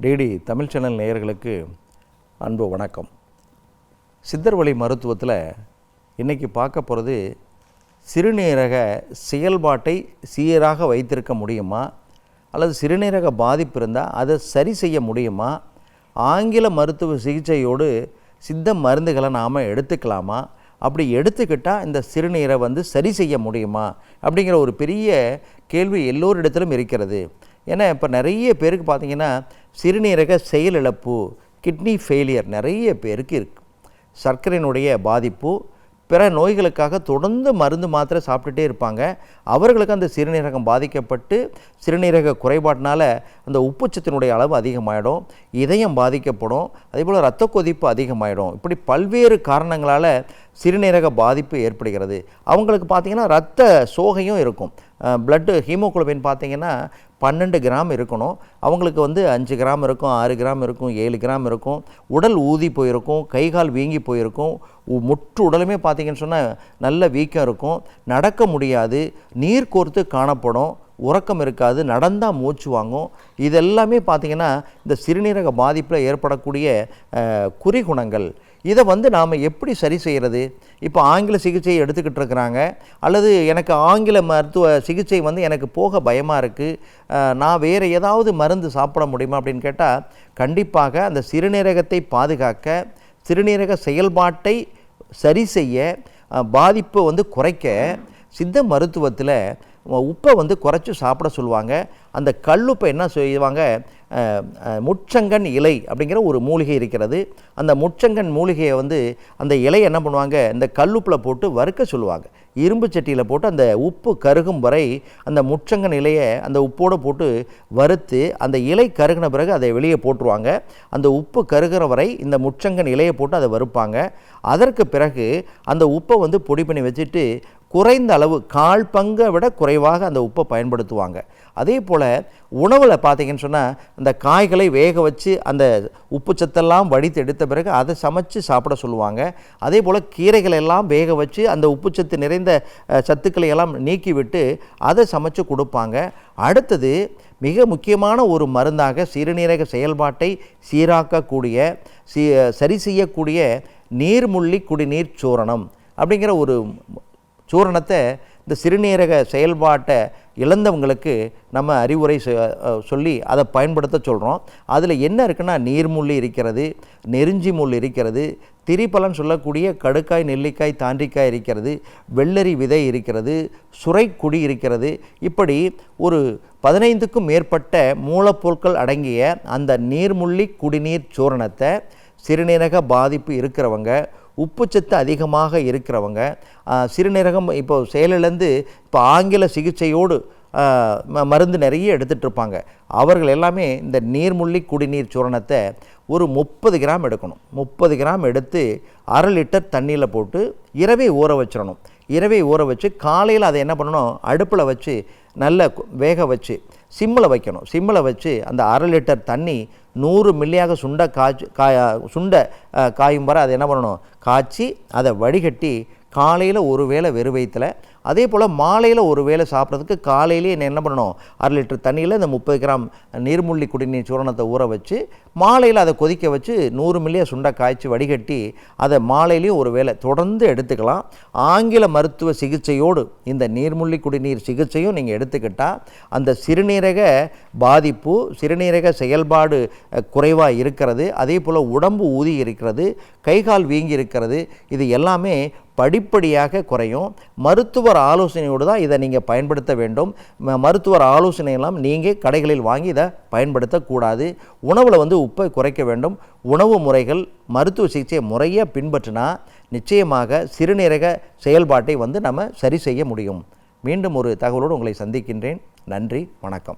DD Tamil channel நேயர்களுக்கு அன்பு வணக்கம். சித்தர் வழி மருத்துவத்தில் இன்றைக்கி பார்க்க போகிறது சிறுநீரக செயல்பாட்டை சீராக வைத்திருக்க முடியுமா? அல்லது சிறுநீரக பாதிப்பு இருந்தால் அதை சரி செய்ய முடியுமா? ஆங்கில மருத்துவ சிகிச்சையோடு சித்த மருந்துகளை நாம் எடுத்துக்கலாமா? அப்படி எடுத்துக்கிட்டால் இந்த சிறுநீரை வந்து சரி செய்ய முடியுமா? அப்படிங்கிற ஒரு பெரிய கேள்வி எல்லோரிடத்திலும் இருக்கிறது. ஏன்னா இப்போ நிறைய பேருக்கு பார்த்தீங்கன்னா சிறுநீரக செயலிழப்பு கிட்னி ஃபெயிலியர் நிறைய பேருக்கு இருக்குது சர்க்கரையினுடைய பாதிப்பு பிற நோய்களுக்காக தொடர்ந்து மருந்து மாத்திரை சாப்பிட்டுட்டே இருப்பாங்க. அவர்களுக்கு அந்த சிறுநீரகம் பாதிக்கப்பட்டு சிறுநீரக குறைபாட்டினால் அந்த உப்புச்சத்தினுடைய அளவு அதிகமாகிடும் இதயம் பாதிக்கப்படும் அதே போல் இரத்த கொதிப்பு அதிகமாகிடும் இப்படி பல்வேறு காரணங்களால் சிறுநீரக பாதிப்பு ஏற்படுகிறது. அவங்களுக்கு பார்த்திங்கன்னா ரத்த சோகையும் இருக்கும். பிளட்டு ஹீமோகுளோபின் பார்த்தீங்கன்னா பன்னெண்டு கிராம் இருக்கணும். அவங்களுக்கு வந்து அஞ்சு கிராம் இருக்கும் ஆறு கிராம் இருக்கும் ஏழு கிராம் இருக்கும். உடல் ஊதி போயிருக்கும் கை கால் வீங்கி போயிருக்கும். முற்று உடலுமே பார்த்தீங்கன்னு சொன்னால் நல்ல வீக்கம் இருக்கும். நடக்க முடியாது நீர் கோர்த்து காணப்படும் உறக்கம் இருக்காது நடந்தால் மூச்சு வாங்கும். இதெல்லாமே பார்த்திங்கன்னா இந்த சிறுநீரக பாதிப்பில் ஏற்படக்கூடிய குறிகுணங்கள். இதை வந்து நாம் எப்படி சரி செய்கிறது இப்போ ஆங்கில சிகிச்சையை எடுத்துக்கிட்டு இருக்கிறாங்க. அல்லது எனக்கு ஆங்கில மருத்துவ சிகிச்சை வந்து எனக்கு போக பயமாக இருக்குது நான் வேறு ஏதாவது மருந்து சாப்பிட முடியுமா அப்படின்னு கேட்டால் கண்டிப்பாக அந்த சிறுநீரகத்தை பாதுகாக்க சிறுநீரக செயல்பாட்டை சரி செய்ய பாதிப்பை வந்து குறைக்க சித்த மருத்துவத்தில் உப்பை வந்து குறைச்சி சாப்பிட சொல்லுவாங்க. அந்த கல்லுப்பை என்ன செய்வாங்க? முச்சங்கன் இலை அப்படிங்கிற ஒரு மூலிகை இருக்கிறது. அந்த முச்சங்கன் மூலிகையை வந்து அந்த இலையை என்ன பண்ணுவாங்க? இந்த கல்லுப்பில் போட்டு வறுக்க சொல்லுவாங்க. இரும்பு சட்டியில் போட்டு அந்த உப்பு கருகும் வரை அந்த முச்சங்கன் இலையை அந்த உப்போடு போட்டு வறுத்து அந்த இலை கருகின பிறகு அதை வெளியே போட்டுருவாங்க. அந்த உப்பு கருகிற வரை இந்த முச்சங்கன் இலையை போட்டு அதை வறுப்பாங்க. அதற்கு பிறகு அந்த உப்பை வந்து பொடி பண்ணி வச்சுட்டு குறைந்த அளவு கால் பங்கை விட குறைவாக அந்த உப்பை பயன்படுத்துவாங்க. அதே போல் உணவில் பார்த்தீங்கன்னு சொன்னால் அந்த காய்களை வேக வச்சு அந்த உப்பு சத்தெல்லாம் வடித்து எடுத்த பிறகு அதை சமைச்சு சாப்பிட சொல்லுவாங்க. அதே போல் கீரைகளை எல்லாம் வேக வச்சு அந்த உப்புச்சத்து நிறைந்த சத்துக்களை எல்லாம் நீக்கிவிட்டு அதை சமைச்சு கொடுப்பாங்க. அடுத்தது மிக முக்கியமான ஒரு மருந்தாக சிறுநீரக செயல்பாட்டை சீராக்கக்கூடிய சீ சரி செய்யக்கூடிய நீர்முள்ளி குடிநீர் சூரணம் அப்படிங்கிற ஒரு சூரணத்தை இந்த சிறுநீரக செயல்பாட்டை இழந்தவங்களுக்கு நம்ம அறிவுரை சொல்லி அதை பயன்படுத்த சொல்கிறோம் அதில் என்ன இருக்குன்னா நீர்முள்ளி இருக்கிறது நெருஞ்சி முள் இருக்கிறது திரிபலன் சொல்லக்கூடிய கடுக்காய் நெல்லிக்காய் தாண்டிக்காய் இருக்கிறது வெள்ளரி விதை இருக்கிறது சுரைக்குடி இருக்கிறது. இப்படி ஒரு பதினைந்துக்கும் மேற்பட்ட மூலப்பொருட்கள் அடங்கிய அந்த நீர்முள்ளி குடிநீர் சூரணத்தை சிறுநீரக பாதிப்பு இருக்கிறவங்க உப்புச்சத்து அதிகமாக இருக்கிறவங்க சிறுநீரகம் இப்போ செயலிழந்து இப்போ ஆங்கில சிகிச்சையோடு ம- மருந்து நிறைய எடுத்துகிட்டு இருப்பாங்க அவர்கள் எல்லாமே இந்த நீர்முள்ளி குடிநீர் சூரணத்தை ஒரு முப்பது கிராம் எடுக்கணும். முப்பது கிராம் எடுத்து அரை லிட்டர் தண்ணியில் போட்டு இரவே ஊற வச்சிடணும். இரவே ஊற வச்சு காலையில் அதை என்ன பண்ணணும்? அடுப்பில் வச்சு நல்ல வேக வச்சு சிம்மில் வைக்கணும். சிம்மில் வச்சு அந்த அரை லிட்டர் தண்ணி நூறு மில்லியாக சுண்ட காய்ச்சி காய சுண்ட காயும் வர அதை என்ன பண்ணணும்? காய்ச்சி அதை வடிகட்டி காலையில் ஒரு வேளை வெறும் வயிற்றில் அதே போல் மாலையில் ஒரு வேளை சாப்பிட்றதுக்கு காலையிலேயே என்ன என்ன பண்ணணும்? அரை லிட்டர் தண்ணியில் இந்த முப்பது கிராம் நீர்முள்ளி குடிநீர் சூரணத்தை ஊற வச்சு மாலையில் அதை கொதிக்க வச்சு நூறு மில்லியை சுண்ட காய்ச்சி வடிகட்டி அதை மாலையிலையும் ஒரு வேளை தொடர்ந்து எடுத்துக்கலாம். ஆங்கில மருத்துவ சிகிச்சையோடு இந்த நீர்முள்ளி குடிநீர் சிகிச்சையும் நீங்கள் எடுத்துக்கிட்டால் அந்த சிறுநீரக பாதிப்பு சிறுநீரக செயல்பாடு குறைவாக இருக்கிறது. அதே போல் உடம்பு ஊதி இருக்கிறது கை கால் வீங்கி இருக்கிறது. இது எல்லாமே படிப்படியாக குறையும். மருத்துவர் ஆலோசனையோடு தான் இதை நீங்கள் பயன்படுத்த வேண்டும். ம- மருத்துவர் ஆலோசனையெல்லாம் நீங்கள் கடைகளில் வாங்கி இதை பயன்படுத்தக்கூடாது. உணவில் வந்து உப்பை குறைக்க வேண்டும். உணவு முறைகள் மருத்துவ சிகிச்சையை முறையாக பின்பற்றினா நிச்சயமாக சிறுநீரக செயல்பாட்டை வந்து நம்ம சரி செய்ய முடியும். மீண்டும் ஒரு தகவலோடு உங்களை சந்திக்கின்றேன். நன்றி வணக்கம்.